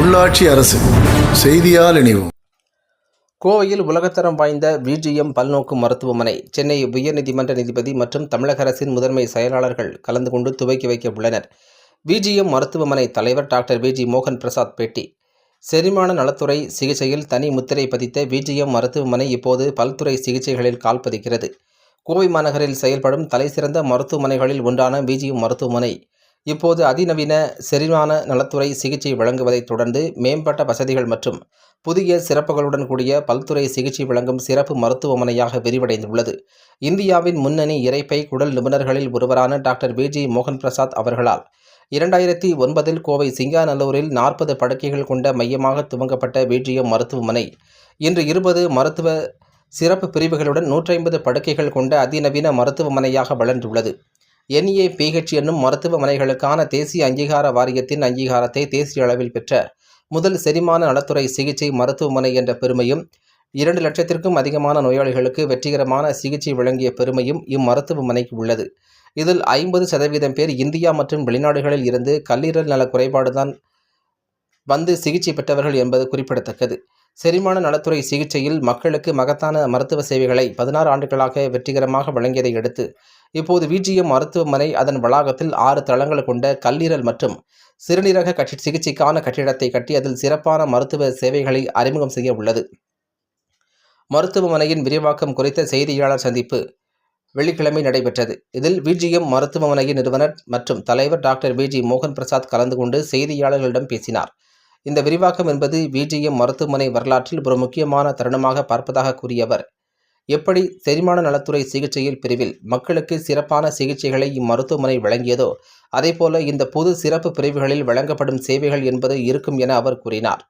உள்ளாட்சி அரசு. செய்தியால் இணைவோம். கோவையில் உலகத்தரம் வாய்ந்த விஜிஎம் பல்நோக்கு மருத்துவமனை சென்னை உயர்நீதிமன்ற நீதிபதி மற்றும் தமிழக அரசின் முதன்மை செயலாளர்கள் கலந்து கொண்டு துவக்கி வைக்க உள்ளனர் விஜிஎம் மருத்துவமனை தலைவர் டாக்டர் விஜி மோகன் பிரசாத் பேட்டி. செரிமான நலத்துறை சிகிச்சையில் தனி முத்திரை பதித்த விஜிஎம் மருத்துவமனை இப்போது பல்துறை சிகிச்சைகளில் கால் பதிக்கிறது. கோவை மாநகரில் செயல்படும் தலைசிறந்த மருத்துவமனைகளில் ஒன்றான விஜிஎம் மருத்துவமனை இப்போது அதிநவீன செரிமான நலத்துறை சிகிச்சை வழங்குவதைத் தொடர்ந்து மேம்பட்ட வசதிகள் மற்றும் புதிய சிறப்புகளுடன் கூடிய பல்துறை சிகிச்சை வழங்கும் சிறப்பு மருத்துவமனையாக விரிவடைந்துள்ளது. இந்தியாவின் முன்னணி இறைப்பை குடல் நிபுணர்களில் ஒருவரான டாக்டர் விஜி மோகன் பிரசாத் அவர்களால் இரண்டாயிரத்தி ஒன்பதில் கோவை சிங்காநல்லூரில் நாற்பது படுக்கைகள் கொண்ட மையமாக துவங்கப்பட்ட விஜிஎம் மருத்துவமனை. இன்று இருபது மருத்துவ சிறப்பு பிரிவுகளுடன் நூற்றி ஐம்பது படுக்கைகள் கொண்ட அதிநவீன மருத்துவமனையாக வளர்ந்துள்ளது. என்ஏபிஹெச் என்னும் மருத்துவமனைகளுக்கான தேசிய அங்கீகார வாரியத்தின் அங்கீகாரத்தை தேசிய அளவில் பெற்ற முதல் செரிமான நலத்துறை சிகிச்சை மருத்துவமனை என்ற பெருமையும் இரண்டு லட்சத்திற்கும் அதிகமான நோயாளிகளுக்கு வெற்றிகரமான சிகிச்சை வழங்கிய பெருமையும் இம்மருத்துவமனைக்கு உள்ளது. இதில் ஐம்பது சதவீதம் பேர் இந்தியா மற்றும் வெளிநாடுகளில் இருந்து கல்லீரல் நல குறைபாடுதான் வந்து சிகிச்சை பெற்றவர்கள் என்பது குறிப்பிடத்தக்கது. செரிமான நலத்துறை சிகிச்சையில் மக்களுக்கு மகத்தான மருத்துவ சேவைகளை பதினாறு ஆண்டுகளாக வெற்றிகரமாக வழங்கியதை அடுத்து இப்போது விஜிஎம் மருத்துவமனை அதன் வளாகத்தில் ஆறு தளங்கள் கொண்ட கல்லீரல் மற்றும் சிறுநீரக கட்சி சிகிச்சைக்கான கட்டிடத்தை கட்டி அதில் சிறப்பான மருத்துவ சேவைகளை அறிமுகம் செய்ய உள்ளது. மருத்துவமனையின் விரிவாக்கம் குறித்த செய்தியாளர் சந்திப்பு வெள்ளிக்கிழமை நடைபெற்றது. இதில் விஜிஎம் மருத்துவமனையின் நிறுவனர் மற்றும் தலைவர் டாக்டர் விஜி மோகன் பிரசாத் கலந்து கொண்டு செய்தியாளர்களிடம் பேசினார். இந்த விரிவாக்கம் என்பது விஜிஎம் மருத்துவமனை வரலாற்றில் ஒரு முக்கியமான தருணமாக பார்ப்பதாக கூறிய அவர் எப்படி செரிமான நலத்துறை சிகிச்சையில் பிரிவில் மக்களுக்கு சிறப்பான சிகிச்சைகளை இம்மருத்துவமனை வழங்கியதோ அதேபோல இந்த பொது சிறப்பு பிரிவுகளில் வழங்கப்படும் சேவைகள் என்பது இருக்கும் என அவர் கூறினார்.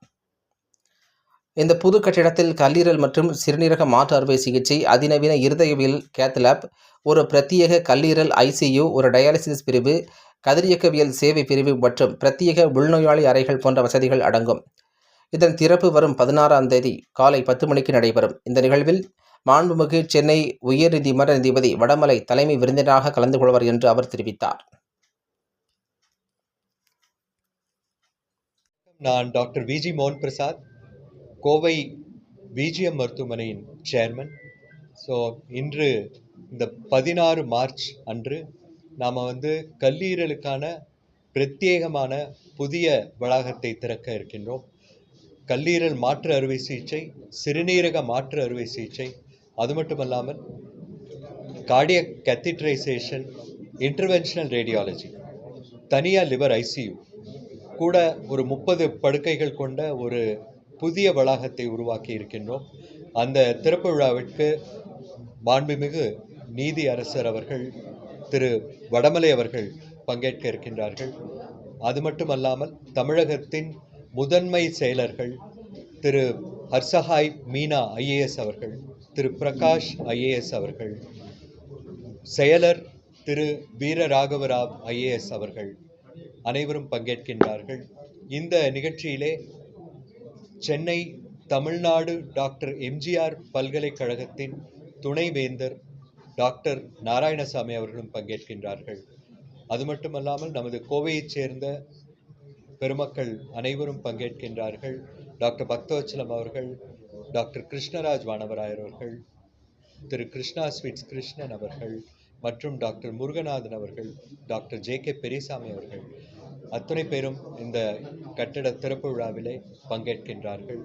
இந்த புது கட்டிடத்தில் கல்லீரல் மற்றும் சிறுநீரக மாற்று அறுவை சிகிச்சை அதிநவீன இருதயவியல் கேத்லாப் ஒரு பிரத்யேக கல்லீரல் ஐசியு ஒரு டயாலிசிஸ் பிரிவு கதிரியக்கவியல் சேவை பிரிவு மற்றும் பிரத்யேக உள்நோயாளி அறைகள் போன்ற வசதிகள் அடங்கும். இதன் திறப்பு வரும் பதினாறாம் தேதி காலை பத்து மணிக்கு நடைபெறும். இந்த நிகழ்வில் மாண்புமிகு சென்னை உயர்நீதிமன்ற நீதிபதி வடமலை தலைமை விருந்தினராக கலந்து கொள்வார் என்று அவர் தெரிவித்தார். நான் டாக்டர் விஜி மோகன் பிரசாத் கோவை விஜிஎம் மருத்துவமனையின் சேர்மன். ஸோ இன்று இந்த பதினாறு மார்ச் அன்று நாம் வந்து கல்லீரலுக்கான பிரத்யேகமான புதிய வளாகத்தை திறக்க இருக்கின்றோம். கல்லீரல் மாற்று அறுவை சிகிச்சை சிறுநீரக மாற்று அறுவை சிகிச்சை அது மட்டுமல்லாமல் கார்டியக் கத்திட்ரைசேஷன் இன்டர்வென்ஷனல் ரேடியாலஜி தனியாக லிவர் ஐசியூ கூட ஒரு முப்பது படுக்கைகள் கொண்ட ஒரு புதிய வளாகத்தை உருவாக்கி இருக்கின்றோம். அந்த திறப்பு விழாவிற்கு மாண்புமிகு நீதி அரசர் அவர்கள் திரு வடமலை அவர்கள் பங்கேற்க இருக்கின்றார்கள். அது மட்டுமல்லாமல் தமிழகத்தின் முதன்மை செயலர்கள் திரு ஹர்சஹாய் மீனா ஐஏஎஸ் அவர்கள் திரு பிரகாஷ் ஐஏஎஸ் அவர்கள் செயலர் திரு வீரராகவராவ் ஐஏஎஸ் அவர்கள் அனைவரும் பங்கேற்கின்றார்கள். இந்த நிகழ்ச்சியிலே சென்னை தமிழ்நாடு டாக்டர் எம்ஜிஆர் பல்கலைக்கழகத்தின் துணைவேந்தர் டாக்டர் நாராயணசாமி அவர்களும் பங்கேற்கின்றார்கள். அது மட்டுமல்லாமல் நமது கோவையைச் சேர்ந்த பெருமக்கள் அனைவரும் பங்கேற்கின்றார்கள். டாக்டர் பக்தவச்சலம் அவர்கள் டாக்டர் கிருஷ்ணராஜ் வானவராயர் அவர்கள் திரு கிருஷ்ணா ஸ்வீட்ஸ் கிருஷ்ணன் அவர்கள் மற்றும் டாக்டர் முருகநாதன் அவர்கள் டாக்டர் ஜே கே பெரியசாமி அவர்கள் அத்தனை பேரும் இந்த கட்டட திறப்பு விழாவிலே பங்கேற்கின்றார்கள்.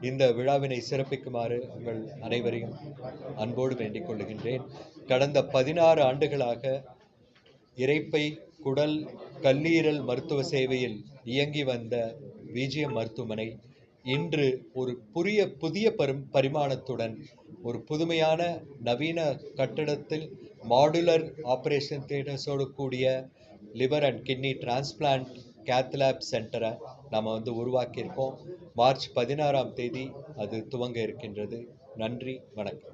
இந்த விழாவினை சிறப்பிக்குமாறு உங்கள் அனைவரையும் அன்போடு வேண்டிக் கொள்ளுகின்றேன் கடந்த பதினாறு ஆண்டுகளாக இறைப்பை குடல் கல்லீரல் மருத்துவ சேவையில் இயங்கி வந்த விஜிஎம் மருத்துவமனை இன்று ஒரு புதிய புதிய பரும் பரிமாணத்துடன் ஒரு புதுமையான நவீன கட்டடத்தில் மாடுலர் ஆப்ரேஷன் தியேட்டர்ஸோடு கூடிய liver and kidney transplant cath lab சென்டரை நாம் வந்து உருவாக்கியிருக்கோம். மார்ச் பதினாறாம் தேதி அது துவங்க இருக்கின்றது. நன்றி வணக்கம்.